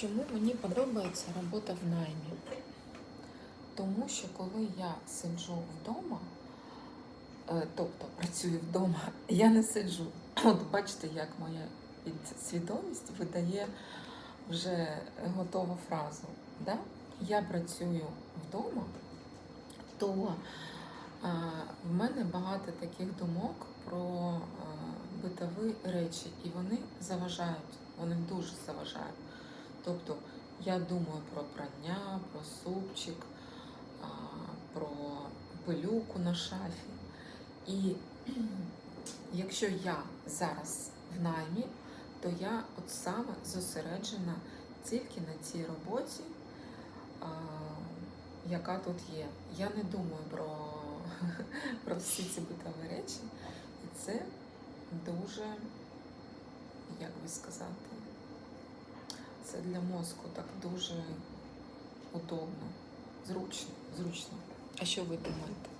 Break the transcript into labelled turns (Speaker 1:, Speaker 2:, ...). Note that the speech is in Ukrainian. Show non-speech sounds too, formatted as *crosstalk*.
Speaker 1: Чому мені подобається робота в наймі? Тому що коли я сиджу вдома, е, тобто працюю вдома, *laughs* я не сиджу. От бачите, як моя свідомість видає вже готову фразу. Да? Я працюю вдома, то е, в мене багато таких думок про е, битові речі, і вони заважають, вони дуже заважають. Тобто я думаю про прання, про супчик, про пилюку на шафі. І *clears throat* якщо я зараз в наймі, то я от саме зосереджена тільки на цій роботі, яка тут є. Я не думаю про, *laughs* про всі ці битові речі. І це дуже, як би сказати, це для мозку так дуже удобно, зручно, зручно. А що ви думаєте?